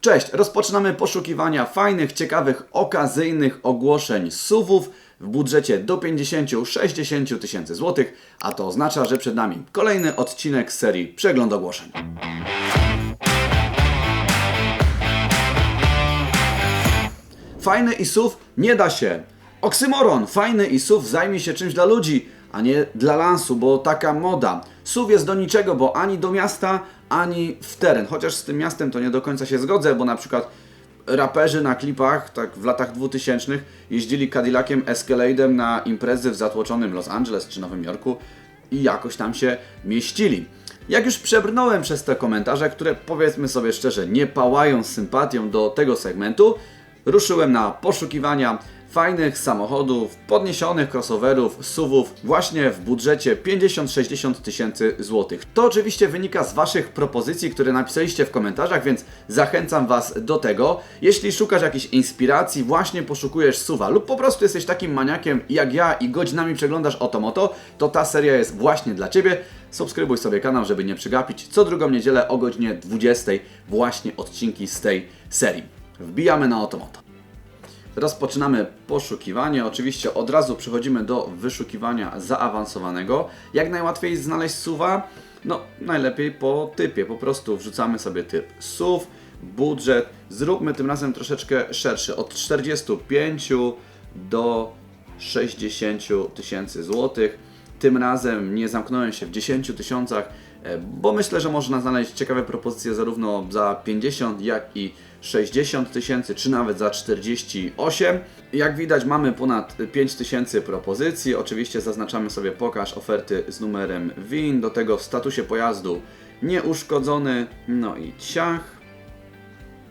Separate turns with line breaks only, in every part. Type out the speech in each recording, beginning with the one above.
Cześć, rozpoczynamy poszukiwania fajnych, ciekawych, okazyjnych ogłoszeń SUV-ów w budżecie do 50-60 tysięcy złotych, a to oznacza, że przed nami kolejny odcinek serii Przegląd ogłoszeń. Fajny i SUV nie da się. Oksymoron, fajny i SUV zajmie się czymś dla ludzi, a nie dla lansu, bo taka moda. SUV jest do niczego, bo ani do miasta, ani w teren. Chociaż z tym miastem to nie do końca się zgodzę, bo na przykład raperzy na klipach, tak w latach 2000 jeździli Cadillaciem Escalade'em na imprezy w zatłoczonym Los Angeles czy Nowym Jorku i jakoś tam się mieścili. Jak już przebrnąłem przez te komentarze, które powiedzmy sobie szczerze nie pałają sympatią do tego segmentu, ruszyłem na poszukiwania fajnych samochodów, podniesionych crossoverów, SUVów właśnie w budżecie 50-60 tysięcy złotych. To oczywiście wynika z Waszych propozycji, które napisaliście w komentarzach, więc zachęcam Was do tego. Jeśli szukasz jakiejś inspiracji, właśnie poszukujesz SUVa lub po prostu jesteś takim maniakiem jak ja i godzinami przeglądasz Otomoto, to ta seria jest właśnie dla Ciebie. Subskrybuj sobie kanał, żeby nie przegapić. Co drugą niedzielę o godzinie 20 właśnie odcinki z tej serii. Wbijamy na Otomoto. Rozpoczynamy poszukiwanie. Oczywiście od razu przechodzimy do wyszukiwania zaawansowanego. Jak najłatwiej znaleźć suwa? No, najlepiej po typie. Po prostu wrzucamy sobie typ SUV, budżet. Zróbmy tym razem troszeczkę szerszy. Od 45 do 60 tysięcy złotych. Tym razem nie zamknąłem się w 10 tysiącach, e, bo myślę, że można znaleźć ciekawe propozycje zarówno za 50, jak i 60 tysięcy, czy nawet za 48. Jak widać mamy ponad 5 tysięcy propozycji. Oczywiście zaznaczamy sobie pokaż oferty z numerem WIN. Do tego w statusie pojazdu nieuszkodzony. No i ciach.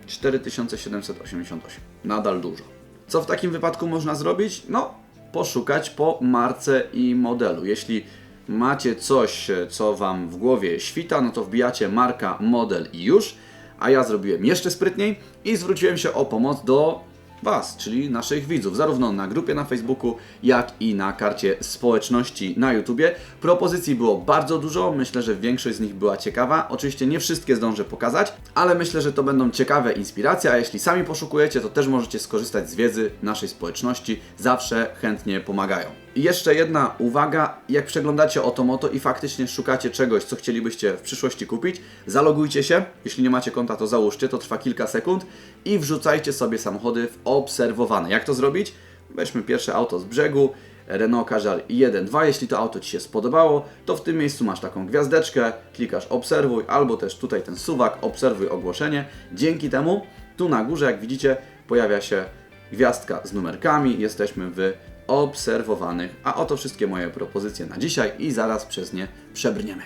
4788. Nadal dużo. Co w takim wypadku można zrobić? No, poszukać po marce i modelu. Jeśli macie coś, co Wam w głowie świta, no to wbijacie marka, model i już a ja zrobiłem jeszcze sprytniej i zwróciłem się o pomoc do Was, czyli naszych widzów, zarówno na grupie na Facebooku, jak i na karcie społeczności na YouTubie. Propozycji było bardzo dużo, myślę, że większość z nich była ciekawa. Oczywiście nie wszystkie zdążę pokazać, ale myślę, że to będą ciekawe inspiracje, a jeśli sami poszukujecie, to też możecie skorzystać z wiedzy naszej społeczności, zawsze chętnie pomagają. Jeszcze jedna uwaga, jak przeglądacie Otomoto i faktycznie szukacie czegoś, co chcielibyście w przyszłości kupić, zalogujcie się, jeśli nie macie konta, to załóżcie, to trwa kilka sekund i wrzucajcie sobie samochody w obserwowane. Jak to zrobić? Weźmy pierwsze auto z brzegu, Renault Kadżar 1.2. Jeśli to auto Ci się spodobało, to w tym miejscu masz taką gwiazdeczkę, klikasz obserwuj, albo też tutaj ten suwak, obserwuj ogłoszenie. Dzięki temu tu na górze, jak widzicie, pojawia się gwiazdka z numerkami. Jesteśmy w obserwowanych. A oto wszystkie moje propozycje na dzisiaj i zaraz przez nie przebrniemy.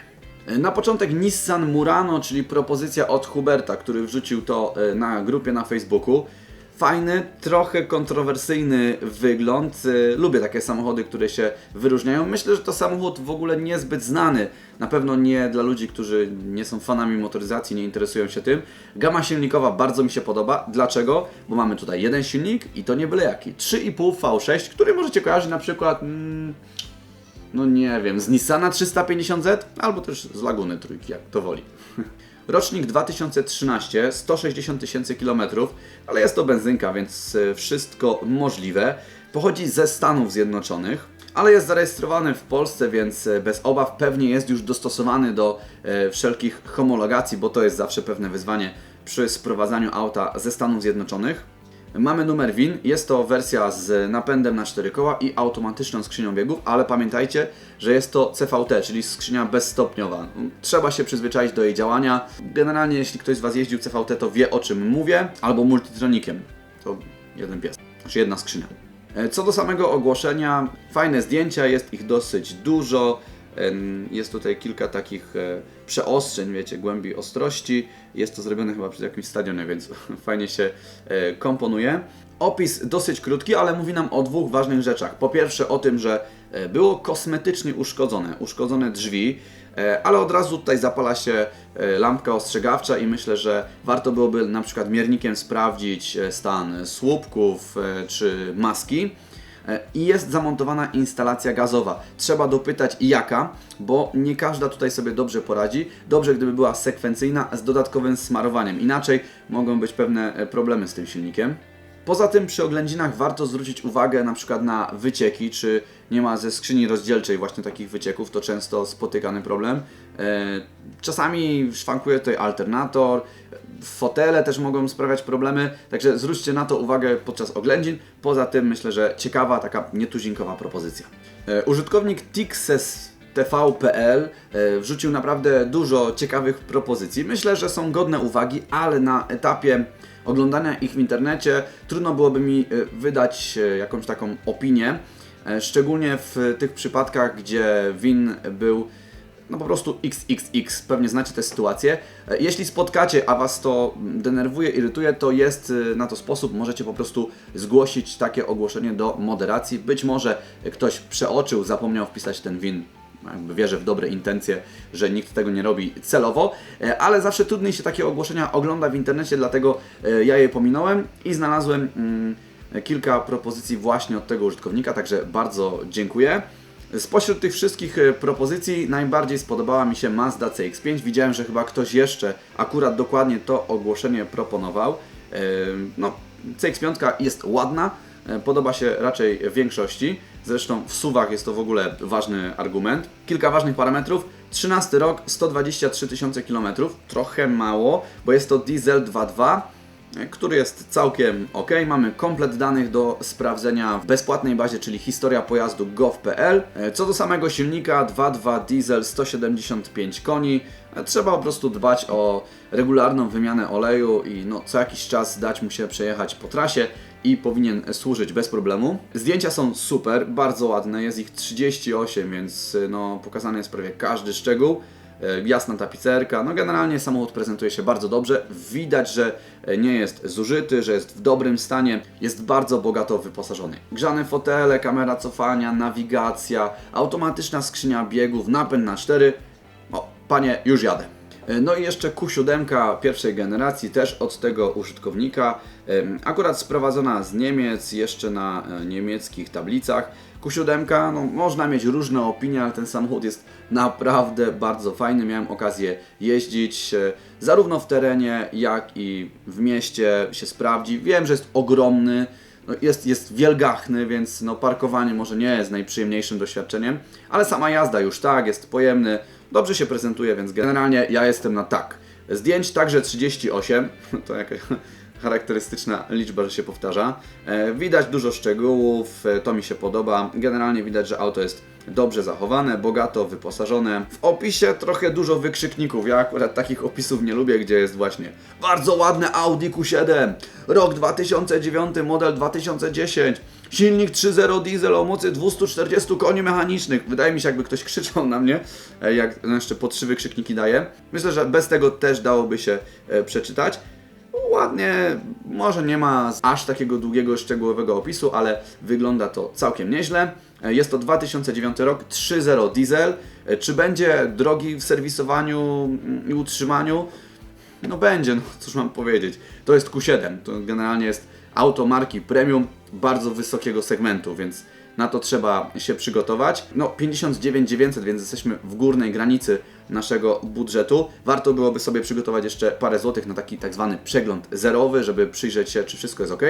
Na początek Nissan Murano, czyli propozycja od Huberta, który wrzucił to e, na grupie na Facebooku. Fajny, trochę kontrowersyjny wygląd. E, lubię takie samochody, które się wyróżniają. Myślę, że to samochód w ogóle niezbyt znany. Na pewno nie dla ludzi, którzy nie są fanami motoryzacji, nie interesują się tym. Gama silnikowa bardzo mi się podoba. Dlaczego? Bo mamy tutaj jeden silnik i to nie byle jaki. 3,5 V6, który możecie kojarzyć na przykład. Mm, no nie wiem, z Nissana 350Z albo też z Laguny Trójki, jak to woli. Rocznik 2013, 160 tysięcy kilometrów, ale jest to benzynka, więc e, wszystko możliwe. Pochodzi ze Stanów Zjednoczonych, ale jest zarejestrowany w Polsce, więc e, bez obaw pewnie jest już dostosowany do e, wszelkich homologacji, bo to jest zawsze pewne wyzwanie przy sprowadzaniu auta ze Stanów Zjednoczonych. Mamy numer WIN, jest to wersja z napędem na 4 koła i automatyczną skrzynią biegów, ale pamiętajcie, że jest to CVT, czyli skrzynia bezstopniowa. Trzeba się przyzwyczaić do jej działania. Generalnie jeśli ktoś z Was jeździł CVT, to wie o czym mówię, albo multitronikiem. To jeden pies, znaczy jedna skrzynia. E, co do samego ogłoszenia, fajne zdjęcia, jest ich dosyć dużo. Jest tutaj kilka takich e, przeostrzeń, wiecie, głębi ostrości. Jest to zrobione chyba przy jakimś stadionie, więc fajnie się e, komponuje. Opis dosyć krótki, ale mówi nam o dwóch ważnych rzeczach. Po pierwsze o tym, że e, było kosmetycznie uszkodzone, uszkodzone drzwi, ale od razu tutaj zapala się lampka ostrzegawcza i myślę, że warto byłoby na przykład miernikiem sprawdzić stan słupków czy maski. E, i jest zamontowana instalacja gazowa. Trzeba dopytać jaka, bo nie każda tutaj sobie dobrze poradzi. Dobrze gdyby była sekwencyjna z dodatkowym smarowaniem, inaczej mogą być pewne e, problemy z tym silnikiem. Poza tym przy oględzinach warto zwrócić uwagę na przykład na wycieki, czy nie ma ze skrzyni rozdzielczej właśnie takich wycieków, to często spotykany problem. E, Czasami szwankuje tutaj alternator, fotele też mogą sprawiać problemy, także zwróćcie na to uwagę podczas oględzin. Poza tym myślę, że ciekawa, taka nietuzinkowa propozycja. E, Użytkownik Tixes TV.pl e, wrzucił naprawdę dużo ciekawych propozycji. Myślę, że są godne uwagi, ale na etapie oglądania ich w internecie trudno byłoby mi e, wydać jakąś taką opinię, szczególnie w tych przypadkach, gdzie win był no po prostu XXX, pewnie znacie tę sytuację. E, Jeśli spotkacie, a Was to denerwuje, irytuje, to jest e, na to sposób, możecie po prostu zgłosić takie ogłoszenie do moderacji. Być może ktoś przeoczył, zapomniał wpisać ten win jakby wierzę w dobre intencje, że nikt tego nie robi celowo, e, ale zawsze trudniej się takie ogłoszenia ogląda w internecie, dlatego ja je pominąłem i znalazłem mm, kilka propozycji właśnie od tego użytkownika, także bardzo dziękuję. Spośród tych wszystkich e, propozycji najbardziej spodobała mi się Mazda CX-5. Widziałem, że chyba ktoś jeszcze akurat dokładnie to ogłoszenie proponował. E, No, CX-5 jest ładna, e, podoba się raczej większości. Zresztą w suwach jest to w ogóle ważny argument. Kilka ważnych parametrów. 13 rok, 123 tysiące kilometrów. Trochę mało, bo jest to diesel 2.2 który jest całkiem ok. Mamy komplet danych do sprawdzenia w bezpłatnej bazie, czyli historia pojazdu gov.pl. Co do samego silnika 2.2 diesel 175 koni, trzeba po prostu dbać o regularną wymianę oleju i no, co jakiś czas dać mu się przejechać po trasie i powinien służyć bez problemu. Zdjęcia są super, bardzo ładne, jest ich 38, więc no, pokazany jest prawie każdy szczegół. E, jasna tapicerka. No generalnie samochód prezentuje się bardzo dobrze. Widać, że nie jest zużyty, że jest w dobrym stanie. Jest bardzo bogato wyposażony. Grzane fotele, kamera cofania, nawigacja, automatyczna skrzynia biegów, napęd na 4. O, panie, już jadę. E, No i jeszcze Q7 pierwszej generacji, też od tego użytkownika. Akurat sprowadzona z Niemiec, jeszcze na e, niemieckich tablicach. Q7, no, można mieć różne opinie, ale ten samochód jest naprawdę bardzo fajny. Miałem okazję jeździć e, zarówno w terenie, jak i w mieście się sprawdzi. Wiem, że jest ogromny, no jest, jest wielgachny, więc no parkowanie może nie jest najprzyjemniejszym doświadczeniem, ale sama jazda już tak, jest pojemny, dobrze się prezentuje, więc generalnie ja jestem na tak. Zdjęć także 38, to jakaś charakterystyczna liczba, że się powtarza. E, Widać dużo szczegółów, e, to mi się podoba. Generalnie widać, że auto jest dobrze zachowane, bogato wyposażone. W opisie trochę dużo wykrzykników. Ja akurat takich opisów nie lubię, gdzie jest właśnie bardzo ładne Audi Q7, rok 2009, model 2010. Silnik 3.0 diesel o mocy 240 koni mechanicznych. Wydaje mi się, jakby ktoś krzyczał na mnie, e, jak jeszcze po trzy wykrzykniki daje. Myślę, że bez tego też dałoby się przeczytać. Ładnie, może nie ma aż takiego długiego, szczegółowego opisu, ale wygląda to całkiem nieźle. E, Jest to 2009 rok, 3.0 diesel. E, Czy będzie drogi w serwisowaniu mm, i utrzymaniu? No będzie, no cóż mam powiedzieć. To jest Q7, to generalnie jest auto marki premium bardzo wysokiego segmentu, więc na to trzeba się przygotować. No 59 900, więc jesteśmy w górnej granicy naszego budżetu. Warto byłoby sobie przygotować jeszcze parę złotych na taki tak zwany przegląd zerowy, żeby przyjrzeć się, czy wszystko jest ok.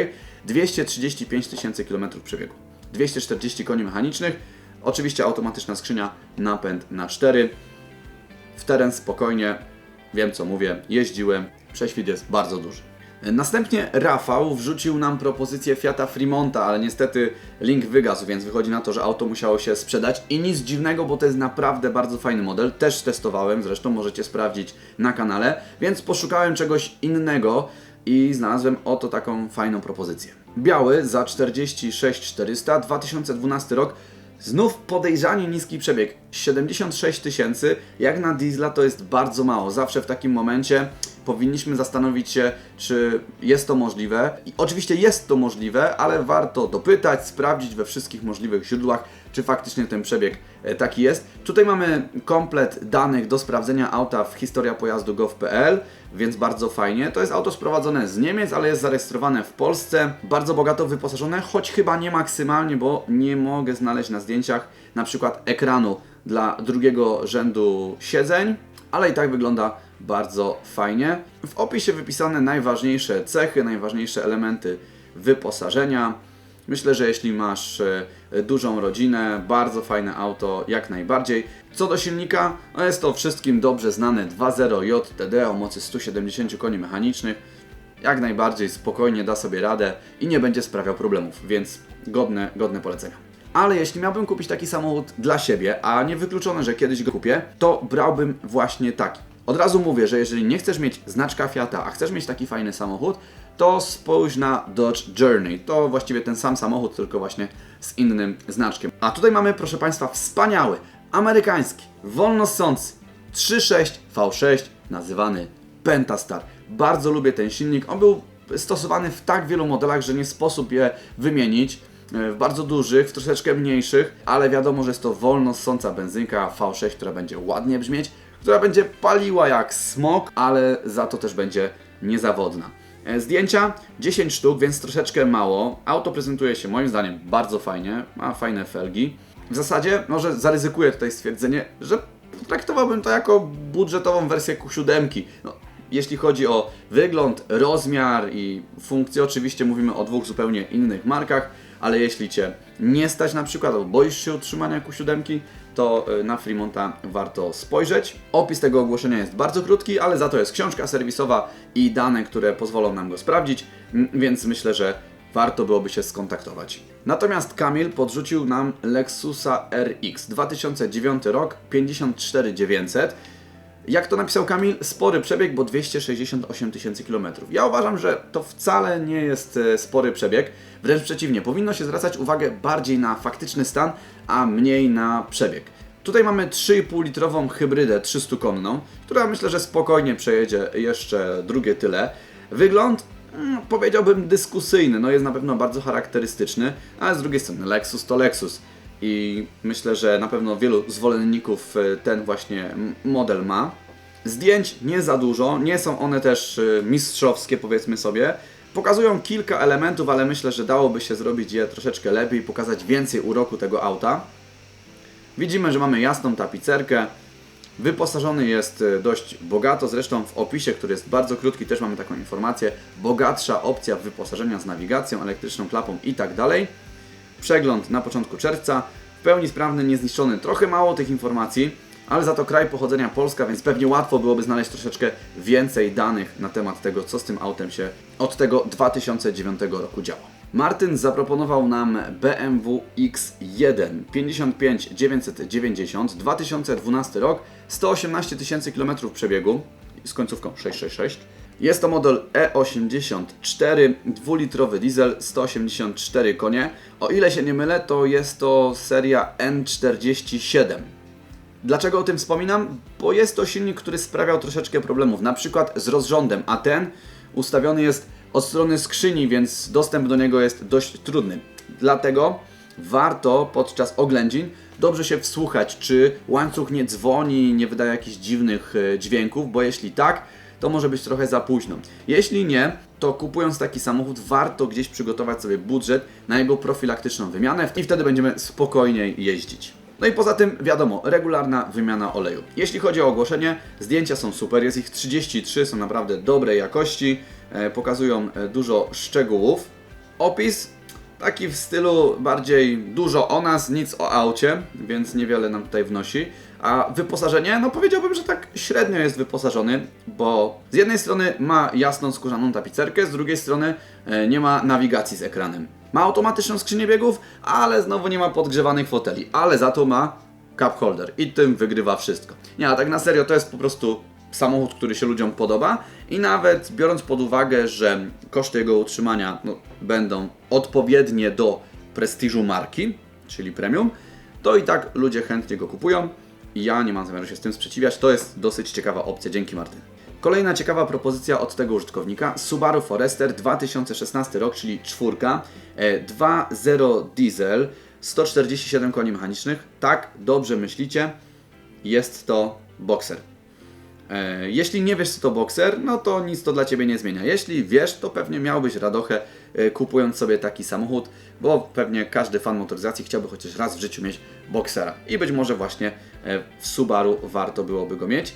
235 tysięcy kilometrów przebiegu. 240 koni mechanicznych. Oczywiście automatyczna skrzynia, napęd na 4. W teren spokojnie, wiem co mówię, jeździłem, prześwit jest bardzo duży. Następnie Rafał wrzucił nam propozycję Fiata Fremonta, ale niestety link wygasł, więc wychodzi na to, że auto musiało się sprzedać i nic dziwnego, bo to jest naprawdę bardzo fajny model. Też testowałem, zresztą możecie sprawdzić na kanale, więc poszukałem czegoś innego i znalazłem oto taką fajną propozycję. Biały za 46 400, 2012 rok, Znów podejrzanie niski przebieg. 76 tysięcy, jak na diesla to jest bardzo mało. Zawsze w takim momencie powinniśmy zastanowić się, czy jest to możliwe. I oczywiście jest to możliwe, ale warto dopytać, sprawdzić we wszystkich możliwych źródłach, czy faktycznie ten przebieg e, taki jest. Tutaj mamy komplet danych do sprawdzenia auta w historia pojazdu gov.pl, więc bardzo fajnie. To jest auto sprowadzone z Niemiec, ale jest zarejestrowane w Polsce. Bardzo bogato wyposażone, choć chyba nie maksymalnie, bo nie mogę znaleźć na zdjęciach na przykład ekranu dla drugiego rzędu siedzeń, ale i tak wygląda bardzo fajnie. W opisie wypisane najważniejsze cechy, najważniejsze elementy wyposażenia. Myślę, że jeśli masz e, dużą rodzinę, bardzo fajne auto, jak najbardziej. Co do silnika, no jest to wszystkim dobrze znane 2.0 JTD o mocy 170 koni mechanicznych. Jak najbardziej spokojnie da sobie radę i nie będzie sprawiał problemów, więc godne, godne polecenia. Ale jeśli miałbym kupić taki samochód dla siebie, a nie wykluczone, że kiedyś go kupię, to brałbym właśnie taki. Od razu mówię, że jeżeli nie chcesz mieć znaczka Fiata, a chcesz mieć taki fajny samochód, to spójrz na Dodge Journey. To właściwie ten sam samochód, tylko właśnie z innym znaczkiem. A tutaj mamy, proszę Państwa, wspaniały, amerykański, wolnossący 3.6 V6, nazywany Pentastar. Bardzo lubię ten silnik. On był stosowany w tak wielu modelach, że nie sposób je wymienić. E, W bardzo dużych, w troszeczkę mniejszych, ale wiadomo, że jest to wolno ssąca benzynka V6, która będzie ładnie brzmieć, która będzie paliła jak smok, ale za to też będzie niezawodna. E, Zdjęcia 10 sztuk, więc troszeczkę mało. Auto prezentuje się moim zdaniem bardzo fajnie, ma fajne felgi. W zasadzie może zaryzykuję tutaj stwierdzenie, że traktowałbym to jako budżetową wersję Q7. No, jeśli chodzi o wygląd, rozmiar i funkcję, oczywiście mówimy o dwóch zupełnie innych markach, ale jeśli Cię nie stać na przykład, albo boisz się utrzymania Q7, to y, na Fremonta warto spojrzeć. Opis tego ogłoszenia jest bardzo krótki, ale za to jest książka serwisowa i dane, które pozwolą nam go sprawdzić, więc myślę, że warto byłoby się skontaktować. Natomiast Kamil podrzucił nam Lexusa RX 2009 rok 54900. Jak to napisał Kamil, spory przebieg, bo 268 tysięcy kilometrów. Ja uważam, że to wcale nie jest e, spory przebieg. Wręcz przeciwnie, powinno się zwracać uwagę bardziej na faktyczny stan, a mniej na przebieg. Tutaj mamy 3,5 litrową hybrydę 300-konną, która myślę, że spokojnie przejedzie jeszcze drugie tyle. Wygląd mm, powiedziałbym dyskusyjny, no jest na pewno bardzo charakterystyczny, ale z drugiej strony Lexus to Lexus i myślę, że na pewno wielu zwolenników e, ten właśnie model ma. Zdjęć nie za dużo, nie są one też e, mistrzowskie powiedzmy sobie. Pokazują kilka elementów, ale myślę, że dałoby się zrobić je troszeczkę lepiej, pokazać więcej uroku tego auta. Widzimy, że mamy jasną tapicerkę. Wyposażony jest e, dość bogato, zresztą w opisie, który jest bardzo krótki, też mamy taką informację. Bogatsza opcja wyposażenia z nawigacją, elektryczną klapą i tak dalej. Przegląd na początku czerwca. W pełni sprawny, niezniszczony. Trochę mało tych informacji, ale za to kraj pochodzenia Polska, więc pewnie łatwo byłoby znaleźć troszeczkę więcej danych na temat tego, co z tym autem się od tego 2009 roku działo. Martyn zaproponował nam BMW X1 55990 2012 rok, 118 tysięcy km przebiegu z końcówką 666. Jest to model E84, dwulitrowy diesel, 184 konie. O ile się nie mylę, to jest to seria N47. Dlaczego o tym wspominam? Bo jest to silnik, który sprawiał troszeczkę problemów, na przykład z rozrządem, a ten ustawiony jest od strony skrzyni, więc dostęp do niego jest dość trudny. Dlatego warto podczas oględzin dobrze się wsłuchać, czy łańcuch nie dzwoni, nie wydaje jakichś dziwnych e, dźwięków, bo jeśli tak, to może być trochę za późno. Jeśli nie, to kupując taki samochód warto gdzieś przygotować sobie budżet na jego profilaktyczną wymianę i wtedy będziemy spokojniej jeździć. No i poza tym, wiadomo, regularna wymiana oleju. Jeśli chodzi o ogłoszenie, zdjęcia są super, jest ich 33, są naprawdę dobrej jakości, e, pokazują e, dużo szczegółów. Opis taki w stylu bardziej dużo o nas, nic o aucie, więc niewiele nam tutaj wnosi. A wyposażenie, no powiedziałbym, że tak średnio jest wyposażony, bo z jednej strony ma jasną skórzaną tapicerkę, z drugiej strony e, nie ma nawigacji z ekranem. Ma automatyczną skrzynię biegów, ale znowu nie ma podgrzewanych foteli, ale za to ma cup holder i tym wygrywa wszystko. Nie, a tak na serio to jest po prostu samochód, który się ludziom podoba i nawet biorąc pod uwagę, że koszty jego utrzymania no, będą odpowiednie do prestiżu marki, czyli premium, to i tak ludzie chętnie go kupują ja nie mam zamiaru się z tym sprzeciwiać. To jest dosyć ciekawa opcja. Dzięki Martyn. Kolejna ciekawa propozycja od tego użytkownika Subaru Forester 2016 rok, czyli czwórka, e, 2.0 diesel, 147 koni mechanicznych. Tak, dobrze myślicie, jest to Boxer. E, Jeśli nie wiesz, co to bokser, no to nic to dla Ciebie nie zmienia. Jeśli wiesz, to pewnie miałbyś radochę e, kupując sobie taki samochód, bo pewnie każdy fan motoryzacji chciałby chociaż raz w życiu mieć boksera. I być może właśnie e, w Subaru warto byłoby go mieć.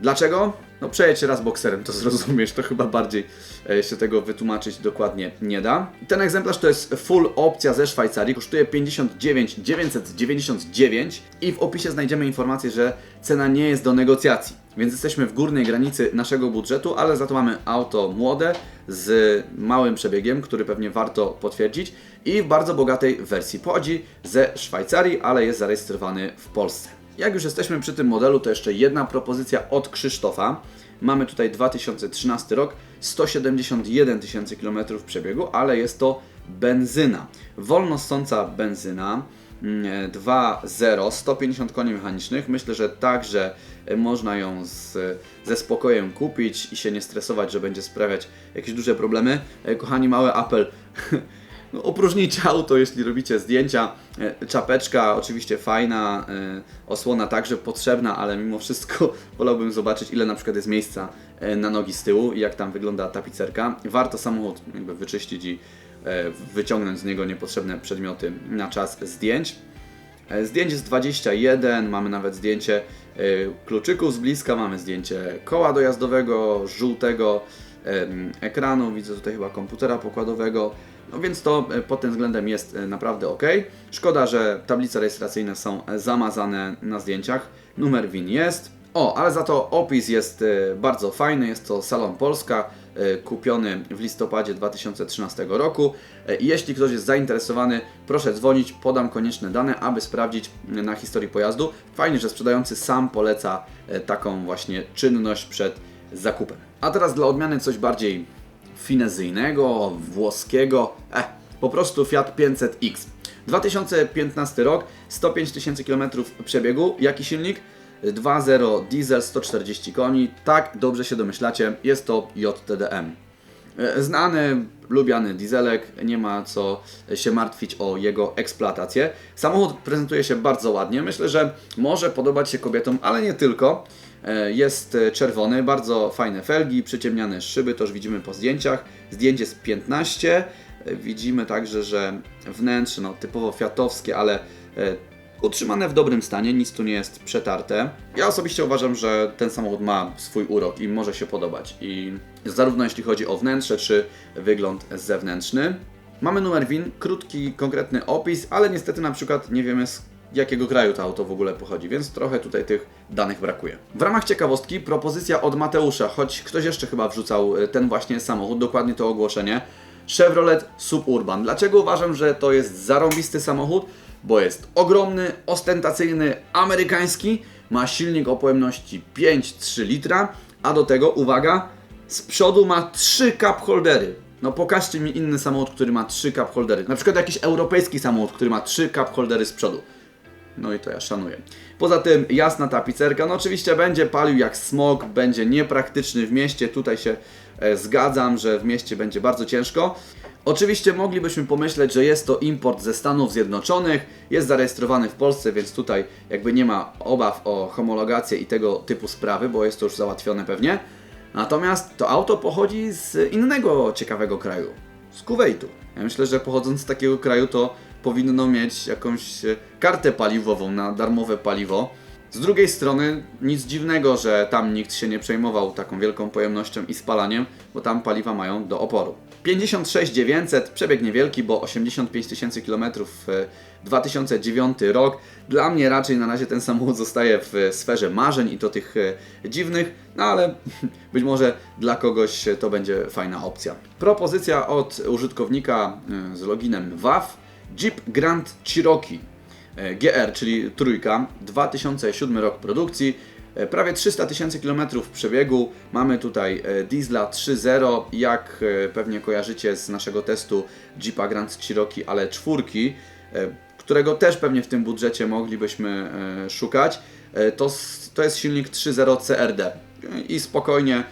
Dlaczego? No przejedź raz bokserem, to zrozumiesz, to chyba bardziej e, się tego wytłumaczyć dokładnie nie da. Ten egzemplarz to jest full opcja ze Szwajcarii, kosztuje 59 999 i w opisie znajdziemy informację, że cena nie jest do negocjacji. Więc jesteśmy w górnej granicy naszego budżetu, ale za to mamy auto młode z małym przebiegiem, który pewnie warto potwierdzić i w bardzo bogatej wersji. Pochodzi ze Szwajcarii, ale jest zarejestrowany w Polsce. Jak już jesteśmy przy tym modelu, to jeszcze jedna propozycja od Krzysztofa. Mamy tutaj 2013 rok, 171 tysięcy kilometrów przebiegu, ale jest to benzyna. Wolno ssąca benzyna. mm, 2.0, 150 koni mechanicznych. Myślę, że także e, można ją z, ze spokojem kupić i się nie stresować, że będzie sprawiać jakieś duże problemy. E, Kochani, mały apel. No, opróżnijcie auto, jeśli robicie zdjęcia. E, Czapeczka oczywiście fajna, e, osłona także potrzebna, ale mimo wszystko wolałbym zobaczyć, ile na przykład jest miejsca e, na nogi z tyłu i jak tam wygląda tapicerka. Warto samochód jakby wyczyścić i wyciągnąć z niego niepotrzebne przedmioty na czas zdjęć. Zdjęć jest 21, mamy nawet zdjęcie kluczyków z bliska, mamy zdjęcie koła dojazdowego, żółtego ekranu, widzę tutaj chyba komputera pokładowego, no więc to e, pod tym względem jest e, naprawdę ok. Szkoda, że tablice rejestracyjne są e, zamazane na zdjęciach, numer WIN jest. O, ale za to opis jest bardzo fajny, jest to Salon Polska, kupiony w listopadzie 2013 roku. Jeśli ktoś jest zainteresowany, proszę dzwonić, podam konieczne dane, aby sprawdzić na historii pojazdu. Fajnie, że sprzedający sam poleca taką właśnie czynność przed zakupem. A teraz dla odmiany coś bardziej finezyjnego, włoskiego, eh, po prostu Fiat 500X. 2015 rok, 105 tysięcy km przebiegu. Jaki silnik? 2.0 diesel 140 koni. Tak, dobrze się domyślacie, jest to JTDM. E, Znany, lubiany dieselek, nie ma co się martwić o jego eksploatację. Samochód prezentuje się bardzo ładnie, myślę, że może podobać się kobietom, ale nie tylko. E, Jest e, czerwony, bardzo fajne felgi, przyciemniane szyby, to już widzimy po zdjęciach. Zdjęcie z 15. E, Widzimy także, że wnętrze no, typowo fiatowskie, ale e, utrzymane w dobrym stanie, nic tu nie jest przetarte. Ja osobiście uważam, że ten samochód ma swój urok i może się podobać. I zarówno jeśli chodzi o wnętrze, czy wygląd zewnętrzny. Mamy numer WIN, krótki, konkretny opis, ale niestety na przykład nie wiemy jakiego kraju to auto w ogóle pochodzi, więc trochę tutaj tych danych brakuje. W ramach ciekawostki propozycja od Mateusza, choć ktoś jeszcze chyba wrzucał e, ten właśnie samochód, dokładnie to ogłoszenie. Chevrolet Suburban. Dlaczego uważam, że to jest zarąbisty samochód? Bo jest ogromny, ostentacyjny, amerykański, ma silnik o pojemności 5,3 litra, a do tego, uwaga, z przodu ma 3 cup holdery. No pokażcie mi inny samochód, który ma 3 cup holdery. Na przykład jakiś europejski samochód, który ma 3 cup holdery z przodu. No i to ja szanuję. Poza tym jasna tapicerka, no oczywiście będzie palił jak smog, będzie niepraktyczny w mieście, tutaj się e, zgadzam, że w mieście będzie bardzo ciężko. Oczywiście moglibyśmy pomyśleć, że jest to import ze Stanów Zjednoczonych, jest zarejestrowany w Polsce, więc tutaj jakby nie ma obaw o homologację i tego typu sprawy, bo jest to już załatwione pewnie. Natomiast to auto pochodzi z innego ciekawego kraju, z Kuwejtu. Ja myślę, że pochodząc z takiego kraju to powinno mieć jakąś e, kartę paliwową na darmowe paliwo. Z drugiej strony nic dziwnego, że tam nikt się nie przejmował taką wielką pojemnością i spalaniem, bo tam paliwa mają do oporu. 56 900, przebieg niewielki, bo 85 tysięcy e, 2009 rok. Dla mnie raczej na razie ten samochód zostaje w sferze marzeń i to tych e, dziwnych, no ale być może dla kogoś to będzie fajna opcja. Propozycja od użytkownika e, z loginem WAF Jeep Grand Cherokee e, GR, czyli trójka, 2007 rok produkcji, e, prawie 300 tysięcy kilometrów przebiegu. Mamy tutaj e, diesla 3.0, jak pewnie kojarzycie z naszego testu Jeepa Grand Cherokee, ale czwórki, którego też pewnie w tym budżecie moglibyśmy szukać. To, to jest silnik 3.0 CRD i spokojnie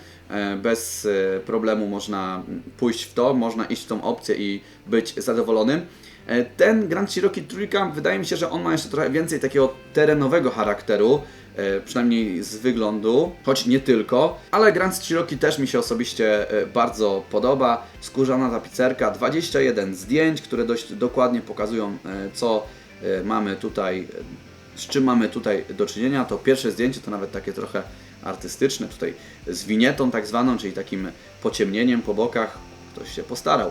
bez problemu można pójść w to, można iść w tą opcję i być zadowolonym. E, Ten Grand Cherokee Trójka, wydaje mi się, że on ma jeszcze trochę więcej takiego terenowego charakteru, e, przynajmniej z wyglądu, choć nie tylko, ale Grand Cherokee też mi się osobiście e, bardzo podoba. Skórzana tapicerka, 21 zdjęć, które dość dokładnie pokazują, co mamy tutaj, z czym mamy tutaj do czynienia. To pierwsze zdjęcie to nawet takie trochę artystyczne, tutaj z winietą tak zwaną, czyli takim pociemnieniem po bokach. Ktoś się postarał.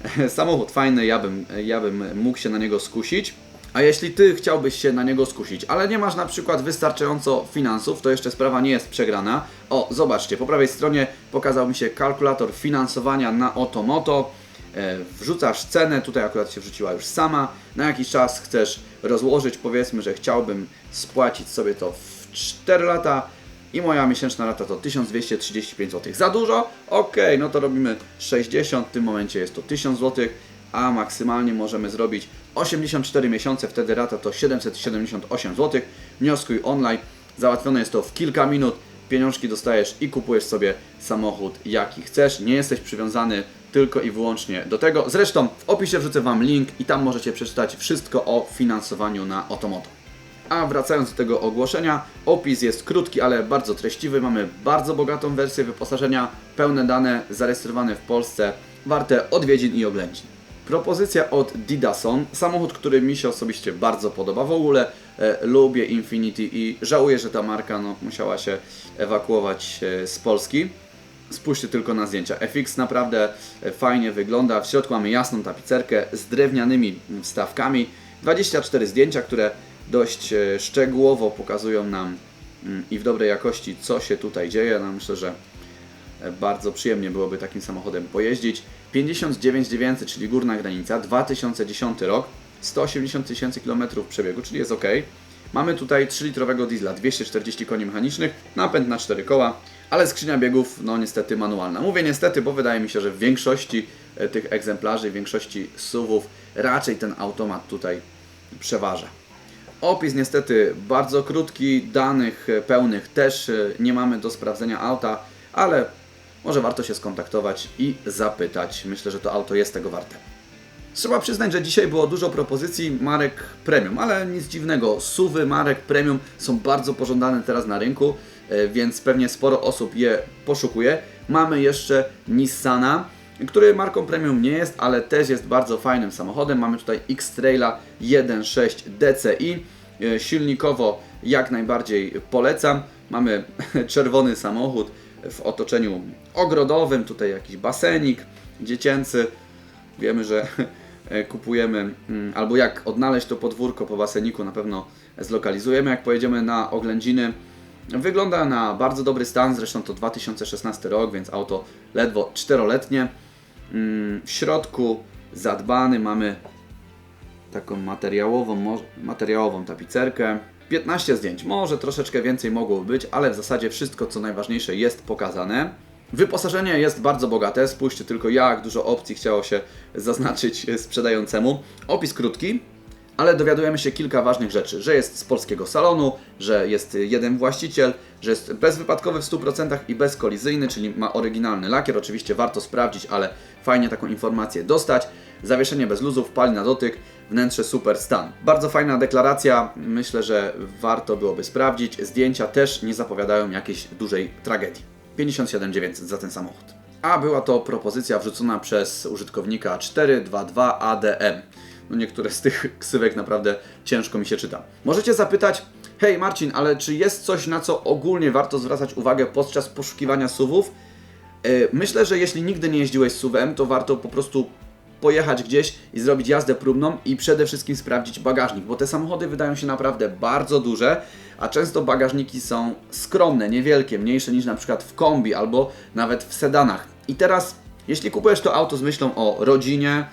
Samochód fajny, ja bym, ja bym mógł się na niego skusić. A jeśli Ty chciałbyś się na niego skusić, ale nie masz na przykład wystarczająco finansów, to jeszcze sprawa nie jest przegrana. O, zobaczcie, po prawej stronie pokazał mi się kalkulator finansowania na Otomoto. E, Wrzucasz cenę, tutaj akurat się wrzuciła już sama. Na jakiś czas chcesz rozłożyć, powiedzmy, że chciałbym spłacić sobie to w 4 lata i moja miesięczna rata to 1235 zł. Za dużo? Ok, no to robimy 60, w tym momencie jest to 1000 zł, a maksymalnie możemy zrobić 84 miesiące, wtedy rata to 778 zł. Wnioskuj online, załatwione jest to w kilka minut, pieniążki dostajesz i kupujesz sobie samochód jaki chcesz. Nie jesteś przywiązany tylko i wyłącznie do tego. Zresztą w opisie wrzucę Wam link i tam możecie przeczytać wszystko o finansowaniu na Otomoto. A wracając do tego ogłoszenia, opis jest krótki, ale bardzo treściwy. Mamy bardzo bogatą wersję wyposażenia, pełne dane zarejestrowane w Polsce, warte odwiedzin i oględzin. Propozycja od Didason, samochód, który mi się osobiście bardzo podoba. W ogóle e, lubię Infinity i żałuję, że ta marka no, musiała się ewakuować e, z Polski. Spójrzcie tylko na zdjęcia. FX naprawdę e, fajnie wygląda. W środku mamy jasną tapicerkę z drewnianymi wstawkami. 24 zdjęcia, które dość e, szczegółowo pokazują nam mm, i w dobrej jakości, co się tutaj dzieje. No, myślę, że e, bardzo przyjemnie byłoby takim samochodem pojeździć. 59 900, czyli górna granica, 2010 rok, 180 tysięcy kilometrów przebiegu, czyli jest ok. Mamy tutaj 3-litrowego diesla, 240 koni mechanicznych, napęd na 4 koła, ale skrzynia biegów, no niestety manualna. Mówię niestety, bo wydaje mi się, że w większości e, tych egzemplarzy, w większości SUVów raczej ten automat tutaj przeważa. Opis niestety bardzo krótki, danych pełnych też e, nie mamy do sprawdzenia auta, ale może warto się skontaktować i zapytać. Myślę, że to auto jest tego warte. Trzeba przyznać, że dzisiaj było dużo propozycji marek premium, ale nic dziwnego. Suwy marek premium są bardzo pożądane teraz na rynku, e, więc pewnie sporo osób je poszukuje. Mamy jeszcze Nissana, który marką premium nie jest, ale też jest bardzo fajnym samochodem. Mamy tutaj X-Traila 1.6 DCI. E, Silnikowo jak najbardziej polecam. Mamy czerwony samochód w otoczeniu ogrodowym, tutaj jakiś basenik dziecięcy. Wiemy, że e, kupujemy, mm, albo jak odnaleźć to podwórko po baseniku, na pewno zlokalizujemy, jak pojedziemy na oględziny. Wygląda na bardzo dobry stan, zresztą to 2016 rok, więc auto ledwo czteroletnie. Mm, W środku zadbany mamy taką materiałową, materiałową tapicerkę. 15 zdjęć, może troszeczkę więcej mogło być, ale w zasadzie wszystko co najważniejsze jest pokazane. Wyposażenie jest bardzo bogate, spójrzcie tylko jak dużo opcji chciało się zaznaczyć sprzedającemu. Opis krótki, ale dowiadujemy się kilka ważnych rzeczy, że jest z polskiego salonu, że jest jeden właściciel, że jest bezwypadkowy w 100% i bezkolizyjny, czyli ma oryginalny lakier. Oczywiście warto sprawdzić, ale fajnie taką informację dostać. Zawieszenie bez luzów, pali na dotyk, wnętrze super stan. Bardzo fajna deklaracja, myślę, że warto byłoby sprawdzić. Zdjęcia też nie zapowiadają jakiejś dużej tragedii. 57 900 za ten samochód. A była to propozycja wrzucona przez użytkownika 422ADM. No niektóre z tych ksywek naprawdę ciężko mi się czyta. Możecie zapytać, hej Marcin, ale czy jest coś, na co ogólnie warto zwracać uwagę podczas poszukiwania SUVów? E, Myślę, że jeśli nigdy nie jeździłeś SUVem, to warto po prostu pojechać gdzieś i zrobić jazdę próbną i przede wszystkim sprawdzić bagażnik, bo te samochody wydają się naprawdę bardzo duże, a często bagażniki są skromne, niewielkie, mniejsze niż na przykład w kombi albo nawet w sedanach. I teraz, jeśli kupujesz to auto z myślą o rodzinie,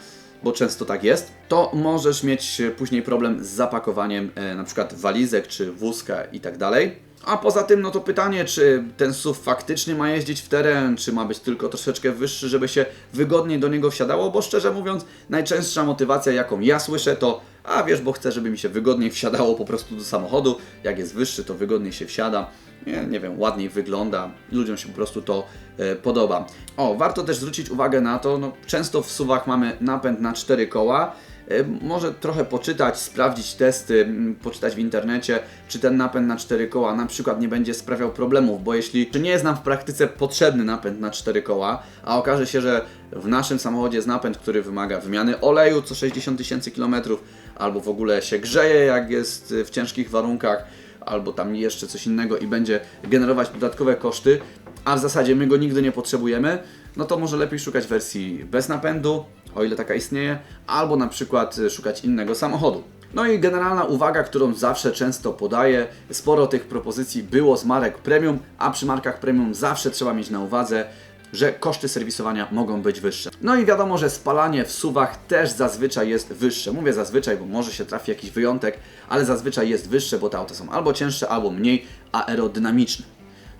bo często tak jest, to możesz mieć później problem z zapakowaniem e, na przykład walizek czy wózka i tak dalej. A poza tym, no to pytanie, czy ten SUV faktycznie ma jeździć w teren, czy ma być tylko troszeczkę wyższy, żeby się wygodniej do niego wsiadało, bo szczerze mówiąc, najczęstsza motywacja, jaką ja słyszę, to a wiesz, bo chcę, żeby mi się wygodniej wsiadało po prostu do samochodu. Jak jest wyższy, to wygodniej się wsiada. Nie, nie wiem, ładniej wygląda, ludziom się po prostu to e, podoba. O, warto też zwrócić uwagę na to, no, często w suwach mamy napęd na cztery koła. E, Może trochę poczytać, sprawdzić testy, poczytać w internecie, czy ten napęd na cztery koła na przykład nie będzie sprawiał problemów, bo jeśli nie jest nam w praktyce potrzebny napęd na cztery koła, a okaże się, że w naszym samochodzie jest napęd, który wymaga wymiany oleju co 60 tysięcy kilometrów, albo w ogóle się grzeje, jak jest y, w ciężkich warunkach, albo tam jeszcze coś innego i będzie generować dodatkowe koszty, a w zasadzie my go nigdy nie potrzebujemy, no to może lepiej szukać wersji bez napędu, o ile taka istnieje, albo na przykład y, szukać innego samochodu. No i generalna uwaga, którą zawsze często podaję, sporo tych propozycji było z marek premium, a przy markach premium zawsze trzeba mieć na uwadze, że koszty serwisowania mogą być wyższe. No i wiadomo, że spalanie w suwach też zazwyczaj jest wyższe. Mówię zazwyczaj, bo może się trafi jakiś wyjątek, ale zazwyczaj jest wyższe, bo te auta są albo cięższe, albo mniej aerodynamiczne.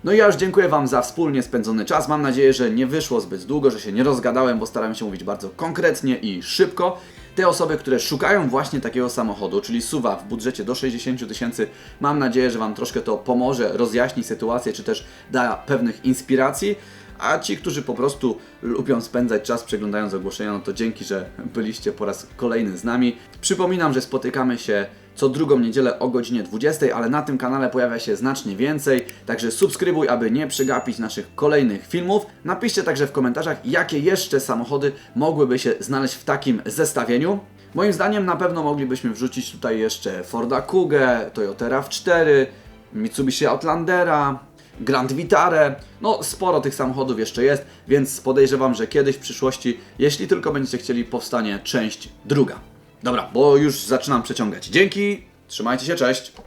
No i ja już dziękuję Wam za wspólnie spędzony czas. Mam nadzieję, że nie wyszło zbyt długo, że się nie rozgadałem, bo starałem się mówić bardzo konkretnie i szybko. Te osoby, które szukają właśnie takiego samochodu, czyli suwa w budżecie do 60 000 tysięcy, mam nadzieję, że Wam troszkę to pomoże, rozjaśni sytuację, czy też da pewnych inspiracji. A ci, którzy po prostu lubią spędzać czas przeglądając ogłoszenia, no to dzięki, że byliście po raz kolejny z nami. Przypominam, że spotykamy się co drugą niedzielę o godzinie 20, ale na tym kanale pojawia się znacznie więcej, także subskrybuj, aby nie przegapić naszych kolejnych filmów. Napiszcie także w komentarzach, jakie jeszcze samochody mogłyby się znaleźć w takim zestawieniu. Moim zdaniem na pewno moglibyśmy wrzucić tutaj jeszcze Forda Kugę, Toyota RAV4, Mitsubishi Outlandera, Grand Vitare. No, sporo tych samochodów jeszcze jest, więc podejrzewam, że kiedyś w przyszłości, jeśli tylko będziecie chcieli, powstanie część druga. Dobra, bo już zaczynam przeciągać. Dzięki, trzymajcie się, cześć!